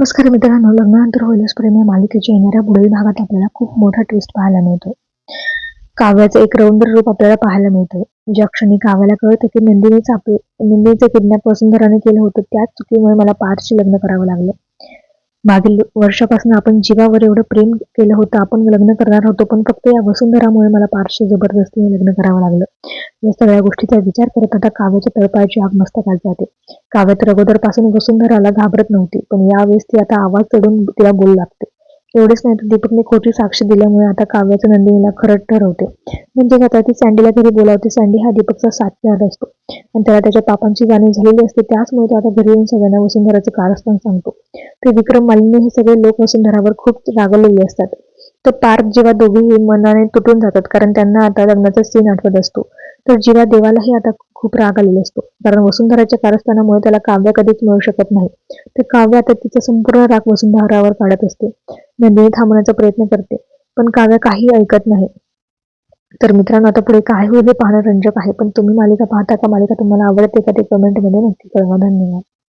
नमस्कार मित्रांनो लग्नानंतर होईलच प्रेम या मालिकेच्या येणाऱ्या पुढील भागात आपल्याला खूप मोठा ट्विस्ट पाहायला मिळतोय. काव्याचं एक रौंद्र रूप आपल्याला पाहायला मिळतंय. ज्या क्षणी काव्याला कळतं की नंदिनीचं आपले नंदिनीचं किडनॅप वसुंधराने केलं होतं त्याच चुकीमुळे मला पार्थशी लग्न करावं लागलं. मागील वर्षापासून आपण जीवावर एवढं प्रेम केलं होतं आपण लग्न करणार होतो पण फक्त या वसुंधरामुळे मला पारशी जबरदस्तीने लग्न करावं लागलं. या सगळ्या गोष्टीचा विचार करत आता काव्याच्या तळपायाची आग मस्तकात जाते. काव्यात अगोदरपासून वसुंधराला घाबरत नव्हती पण यावेळेस ती आता आवाज चढून तिला बोलू लागते. एवढेच नाही तर दीपकने खोटी साक्ष दिल्यामुळे आता काव्याचं नंदिनीला खरं ठरवते. म्हणजे आता ती सँडीला घरी बोलावते. सँडी हा दीपकचा साथीदार असतो. आणि त्याला त्याच्या पापांची जाणीव झालेली असते. त्याचमुळे तो आता घरी येऊन सगळ्यांना वसुंधराचं कारस्थान सांगतो. ते विक्रम मालिनी हे सगळे लोक वसुंधरावर खूप रागवलेले असतात. तर पार्थ जेव्हा दोघेही मनाने तुटून जातात. कारण त्यांना आता लग्नाचा सीन आठवत असतो. तर जिवा देवालाही आता खूप राग आलेला असतो. कारण वसुंधराच्या कारस्थानामुळे त्याला काव्य कधीच मिळू शकत नाही. तर काव्य आता तिचा संपूर्ण राग वसुंधरावर काढत असते. नंदिनी थांबण्याचा प्रयत्न करते पण काव्य काही ऐकत नाही. तर मित्रांनो आता पुढे काय होईल हे पाहणं रंजक आहे. पण तुम्ही मालिका पाहता का मालिका तुम्हाला आवडते का ते कमेंटमध्ये नक्की कळवा. धन्यवाद.